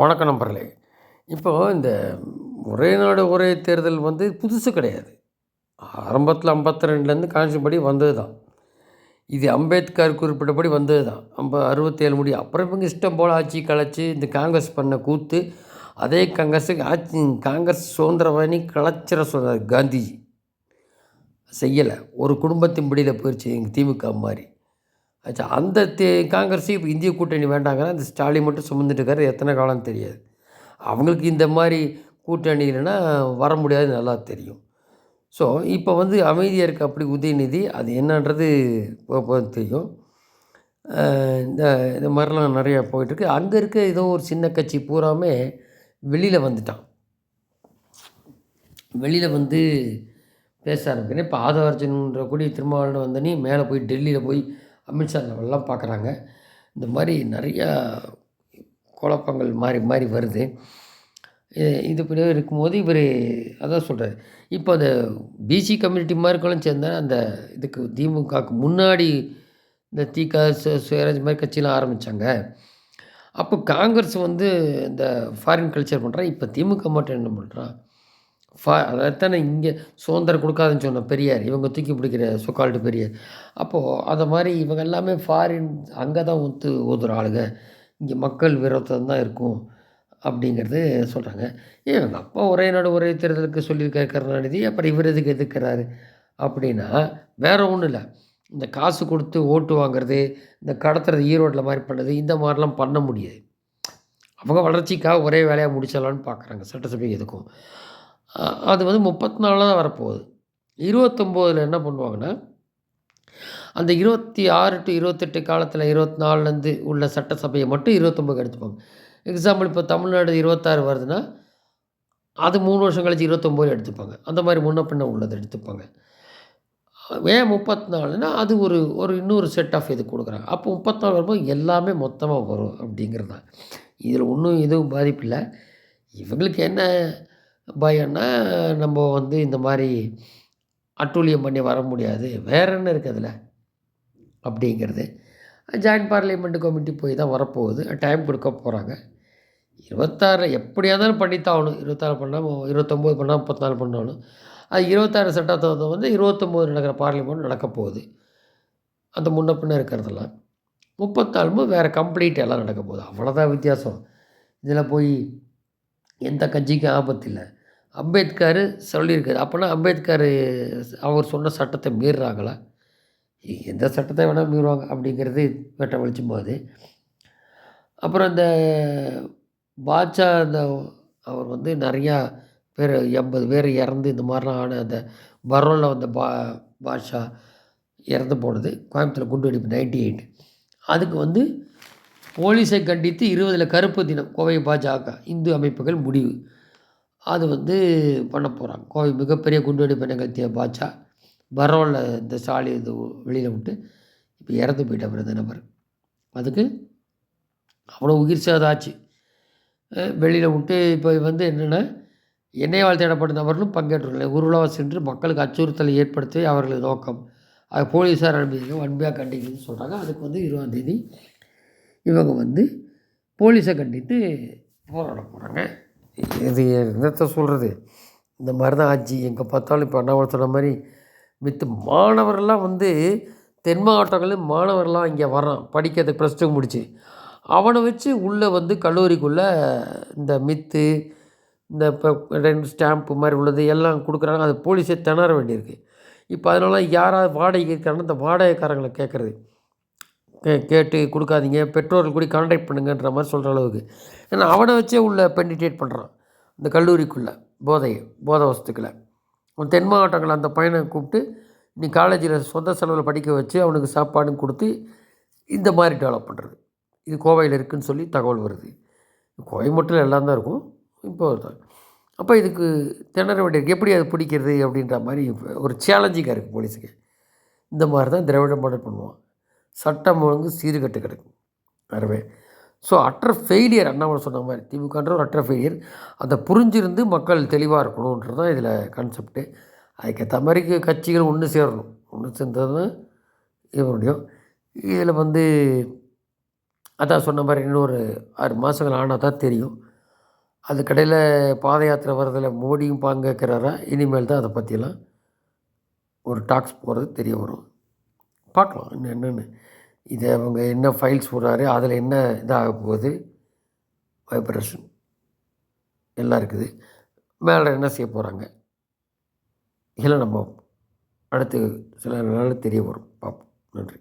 வணக்கம் நம்பர்களே இப்போது இந்த ஒரே நாடு ஒரே தேர்தல் வந்து புதுசு கிடையாது. ஆரம்பத்தில் ஐம்பத்தி ரெண்டுலேருந்து கான்ஸ்டியூஷன் படி வந்தது தான். இது அம்பேத்கர் குறிப்பிட்டபடி வந்தது தான். ஐம்ப அறுபத்தேழு முடி. அப்புறம் இவங்க இஷ்டம் போல் ஆட்சி கலைச்சி இந்த காங்கிரஸ் பண்ண கூத்து அதே காங்கிரஸுக்கு ஆட்சி காங்கிரஸ் சுதந்திரவாணி கலைச்சிட சொல்கிறார் காந்திஜி. செய்யலை. ஒரு குடும்பத்தின் பிடியில் போயிடுச்சு எங்கள் திமுக மாதிரி. ஆச்சா அந்த தே காங்கிரஸு இப்போ இந்திய கூட்டணி வேண்டாங்கன்னா அந்த ஸ்டாலின் மட்டும் சுமந்துட்டு இருக்காரு எத்தனை காலம் தெரியாது. அவங்களுக்கு இந்த மாதிரி கூட்டணி இல்லைன்னா வர முடியாது நல்லா தெரியும். ஸோ இப்போ வந்து அமைதியாக இருக்க அப்படி உதயநிதி அது என்னன்றது தெரியும். இந்த இந்த மாதிரிலாம் நிறையா போயிட்டுருக்கு. அங்கே இருக்க ஏதோ ஒரு சின்ன கட்சி பூராமே வெளியில் வந்துட்டான். வெளியில் வந்து பேச ஆரம்பிக்கிறேன். இப்போ ஆதவர்ஜனுன்ற கூடிய திருமாவளவன் வந்தனே மேலே போய் டெல்லியில் போய் அமித்ஷா லெவல்லாம் பார்க்குறாங்க. இந்த மாதிரி நிறையா குழப்பங்கள் மாறி மாறி வருது. இது இப்படி இருக்கும்போது இவர் அதான் சொல்கிறார் இப்போ அந்த பிசி கம்யூனிட்டி மாதிரிக்கெல்லாம் சேர்ந்தா அந்த இதுக்கு திமுகவுக்கு முன்னாடி இந்த திக சு- சுயராஜ் மாதிரி கட்சியெலாம் ஆரம்பித்தாங்க அப்போ காங்கிரஸ் வந்து இந்த ஃபாரின் கல்ச்சர் பண்ணுறான் இப்போ திமுக மட்டும் என்ன பண்ணுறான் ஃபா அதைத்தானே இங்கே சுதந்திரம் கொடுக்காதுன்னு சொன்ன பெரியார் இவங்க தூக்கி பிடிக்கிற சொக்கால்ட்டு பெரியார். அப்போது அதை மாதிரி இவங்க எல்லாமே ஃபாரின் அங்கே தான் ஒத்து ஊதுற ஆளுங்க. இங்கே மக்கள் விரோதம் தான் இருக்கும் அப்படிங்கிறது சொல்கிறாங்க ஏன் எங்கள் அப்பா ஒரே நாடு ஒரே தேர்தலுக்கு சொல்லியிருக்காரு கருணாநிதி. அப்புறம் இவர் எதுக்கு எதுக்கிறாரு அப்படின்னா வேறு ஒன்றும் இல்லை. இந்த காசு கொடுத்து ஓட்டு வாங்குறது இந்த கடத்துறது ஈரோட்டில் மாதிரி பண்ணுறது இந்த மாதிரிலாம் பண்ண முடியாது. அவங்க வளர்ச்சிக்காக ஒரே வேலையாக முடிச்சிடலான்னு பார்க்குறாங்க. சட்டசபை எதுக்கும். அது வந்து முப்பத்தி நாலில் தான் வரப்போகுது. இருபத்தொம்போதில் என்ன பண்ணுவாங்கன்னா அந்த இருபத்தி ஆறு டு இருபத்தெட்டு காலத்தில் இருபத்தி நாலுலேருந்து உள்ள சட்டசபையை மட்டும் இருபத்தொம்போது எடுத்துப்பாங்க எக்ஸாம்பிள் இப்போ தமிழ்நாடு இருபத்தாறு வருதுன்னா அது மூணு வருஷம் கழிச்சு இருபத்தொம்போது எடுத்துப்பாங்க. அந்த மாதிரி முன்ன பின்ன உள்ளதை எடுத்துப்பாங்க. ஏன் முப்பத்தி நாலுனா அது ஒரு ஒரு இன்னொரு செட் ஆஃப் இது கொடுக்குறாங்க. அப்போ முப்பத்தி நாலு வரும்போது எல்லாமே மொத்தமாக வரும் அப்படிங்கிறது தான் இதில் ஒன்றும் எதுவும் பாதிப்பு இல்லை. இவங்களுக்கு என்ன பயம்னா நம்ம வந்து இந்த மாதிரி அட்டூழியம் பண்ணி வர முடியாது. வேற என்ன இருக்குது அதில்? அப்படிங்கிறது. ஜாயின்ட் பார்லிமெண்ட் கமிட்டி போய் தான் வரப்போகுது. டைம் கொடுக்க போகிறாங்க இருபத்தாறு எப்படியா இருந்தாலும் பண்ணித்தான் ஆகணும். இருபத்தாறு பண்ணால் இருபத்தொம்போது பண்ணால் முப்பத்தினாலு பண்ணாலும். அது இருபத்தாறு சட்டத்தை வந்து இருபத்தொம்போது நடக்கிற பார்லிமெண்ட் நடக்க போகுது. அந்த முன்ன பின்ன இருக்கிறதெல்லாம். முப்பத்தாலுமு வேறு கம்ப்ளீட் எல்லாம் நடக்க போகுது. அவ்வளோதான் வித்தியாசம். இதில் போய் எந்த கட்சிக்கும் ஆபத்து இல்லை. அம்பேத்கர் சொல்லியிருக்காரு. அப்போனா அம்பேத்கர் அவர் சொன்ன சட்டத்தை மீறுறாங்களா? எந்த சட்டத்தை வேணால் மீறுவாங்க அப்படிங்கிறது வெட்ட வெளிச்சம் போகுது. அப்புறம் இந்த பாட்சா அந்த அவர் வந்து நிறையா பேர் எண்பது பேர் இறந்து இந்த மாதிரிலாம் ஆன அந்த பரோலில் வந்த பா பாட்ஷா இறந்து போனது கோயம்புத்தூர் குண்டு வெடிப்பு நைன்டி எயிட். அதுக்கு வந்து போலீஸை கண்டித்து இருபதில் கருப்பு தினம் கோவை பாஜக இந்து அமைப்புகள் முடிவு. அது வந்து பண்ண போகிறாங்க கோவை மிகப்பெரிய குண்டுவெடிப்பு நிகழ்த்திய பாட்சா பரோலில் இந்த சாலி இது வெளியில் விட்டு இப்போ இறந்து போயிட்டார் இந்த நபர். அதுக்கு அவ்வளோ உயிர் சேதாச்சு ஆச்சு. வெளியில் விட்டு இப்போ வந்து என்னென்னா எண்ணெய் வாழ் தேடப்பட்ட நபர்களும் பங்கேற்றுள்ளனர் ஊர்வலமாக சென்று மக்களுக்கு அச்சுறுத்தலை ஏற்படுத்தி அவர்களது நோக்கம். அது போலீஸார் அனுப்பியிருக்க வன்மையாக கண்டிக்குதுன்னு சொல்கிறாங்க அதுக்கு வந்து இருபதாந்தேதி இவங்க வந்து போலீஸை கண்டித்து போராட போகிறாங்க இது என்னத்தை சொல்கிறது இந்த மாதிரி தான் ஆச்சு. எங்கே பார்த்தாலும் இப்போ அண்ணாமலை சொன்ன மாதிரி மித்து மாணவர்லாம் வந்து தென் மாவட்டங்களில் மாணவர்லாம் இங்கே வரான் படிக்கிறதுக்கு ப்ளஸ் டூ முடிச்சு. அவனை வச்சு உள்ளே வந்து கல்லூரிக்குள்ளே இந்த மித்து இந்த இப்போ ரெண்டு ஸ்டாம்ப்பு மாதிரி உள்ளது எல்லாம் கொடுக்குறாங்க. அது போலீஸே திணற வேண்டியிருக்கு. இப்போ அதனால யாராவது வாடகை இருக்காங்கன்னா இந்த வாடகைக்காரங்களை கேட்குறது. கேட்டு கொடுக்காதீங்க பெற்றோர்கள் கூட கான்டாக்ட் பண்ணுங்கன்ற மாதிரி சொல்கிற அளவுக்கு. ஏன்னா அவனை வச்சே உள்ள பெண்டிடேட் பண்ணுறான் இந்த கல்லூரிக்குள்ளே போதையை போதை வசத்துக்களை அவன் தென் மாவட்டங்களை அந்த பையனை கூப்பிட்டு நீ காலேஜில் சொந்த செலவில் படிக்க வச்சு அவனுக்கு சாப்பாடும் கொடுத்து இந்த மாதிரி டெவலப் பண்ணுறது இது கோவையில் இருக்குதுன்னு சொல்லி தகவல் வருது. கோயம்புத்தூரில் எல்லாம் தான் இருக்கும். இப்போ தான். அப்போ இதுக்கு திணற வேண்டியிருக்கு. எப்படி அது பிடிக்கிறது அப்படின்ற மாதிரி ஒரு சேலஞ்சிங்காக இருக்குது போலீஸுக்கு. இந்த மாதிரி தான் திராவிட மாடல் பண்ணுவான். சட்டம் ஒழுங்கு சீர்கட்டு கிடக்கும் அறவே. ஸோ அற்ற ஃபெயிலியர் அண்ணாமலை சொன்ன மாதிரி திமுகன்ற ஒரு அற்ற ஃபெயிலியர் அதை புரிஞ்சிருந்து மக்கள் தெளிவாக இருக்கணுன்றது தான் இதில் கான்செப்ட்டு அதுக்கேற்ற மாதிரி கட்சிகள் ஒன்று சேரணும். ஒன்று சேர்ந்தது தான் இது முடியும் இதில் வந்து அதான் சொன்ன மாதிரி இன்னொரு ஆறு மாதங்கள் ஆனால் தான் தெரியும். அதுக்கடையில் பாத யாத்திரை வர்றதில் மோடியும் பங்கேற்கிறாரா? இனிமேல் தான் அதை பற்றியெல்லாம் ஒரு டாக்ஸ் போகிறது தெரிய வரும். பார்க்கலாம் இன்னும் என்னென்னு. இதை அவங்க என்ன ஃபைல்ஸ் போடுறாரு அதில் என்ன இதாக போகுது? வைப்ரேஷன் எல்லாம் இருக்குது. மேலே என்ன செய்ய போகிறாங்க இதெல்லாம் நம்ம அடுத்து சில நாள் தெரிய வரும். பார்ப்போம். நன்றி.